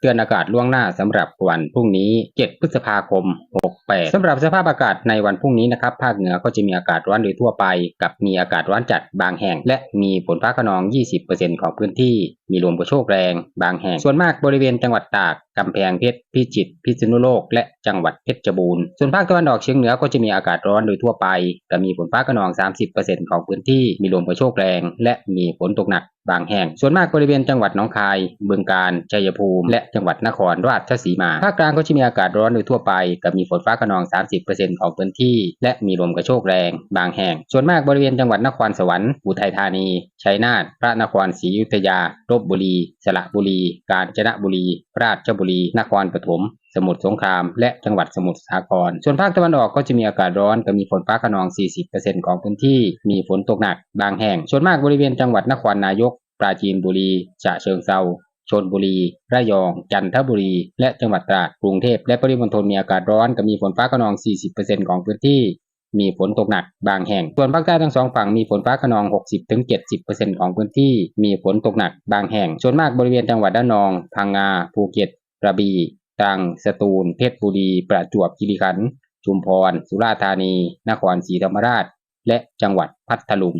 เตือนอากาศล่วงหน้าสำหรับวันพรุ่งนี้ 7 พฤษภาคม 68 สำหรับสภาพอากาศในวันพรุ่งนี้นะครับ ภาคเหนือก็จะมีอากาศร้อนโดยทั่วไป กับมีอากาศร้อนจัดบางแห่ง และมีฝนฟ้าขนอง 20%ของพื้นที่มีลมกระโชกแรงบางแห่ง ส่วนมากบริเวณจังหวัดตาก กำแพงเพชร พิจิตร พิษณุโลก และจังหวัดเพชรบูรณ์ ส่วนภาคตะวันออกเฉียงเหนือก็จะมีอากาศร้อนโดยทั่วไป แต่มีฝนฟ้าขนอง 30%ของพื้นที่ มีลมกระโชกแรง และมีฝนตกหนักบางแห่ง ส่วนมากบริเวณจังหวัดหนองคาย บึงกาฬ ชัยภูมิ และจังหวัดนครราชสีมา ภาคกลางก็จะมีอากาศร้อนโดยทั่วไป กับมีฝนฟ้าขนอง 30%ของพื้นที่ และมีลมกระโชกแรง บางแห่ง ส่วนมากบริเวณจังหวัดนครสวรรค์ อุทัยธานี ชัยนาท พระนครศรีอยุธยาลบบุรี สระบุรี กาญจนบุรี ราชบุรี นครปฐม สมุทรสงคราม และจังหวัดสมุทรสาคร ส่วนภาคตะวันออกก็จะมีอากาศร้อนกับมีฝนฟ้าขนอง 40%ของพื้นที่ มีฝนตกหนัก บางแห่ง ส่วนมากบริเวณจังหวัดนครนายก ปราจีนบุรี ฉะเชิงเทราชนบุรี ระยอง จันทบุรี และจังหวัดตราด กรุงเทพ และปริมณฑลมีอากาศร้อนกับมีฝนฟ้าขนอง 40%ของพื้นที่ มีฝนตกหนักบางแห่ง ส่วนภาคใต้ทั้งสองฝั่งมีฝนฟ้าขนอง 60-70%ของพื้นที่มีฝนตกหนักบางแห่ง ส่วนมากบริเวณจังหวัดระนอง พังงา ภูเก็ต กระบี่ตรัง สตูล เพชรบุรี ประจวบคีรีขันธ์ ชุมพร สุราษฎร์ธานี นครศรีธรรมราช และจังหวัดพัทลุง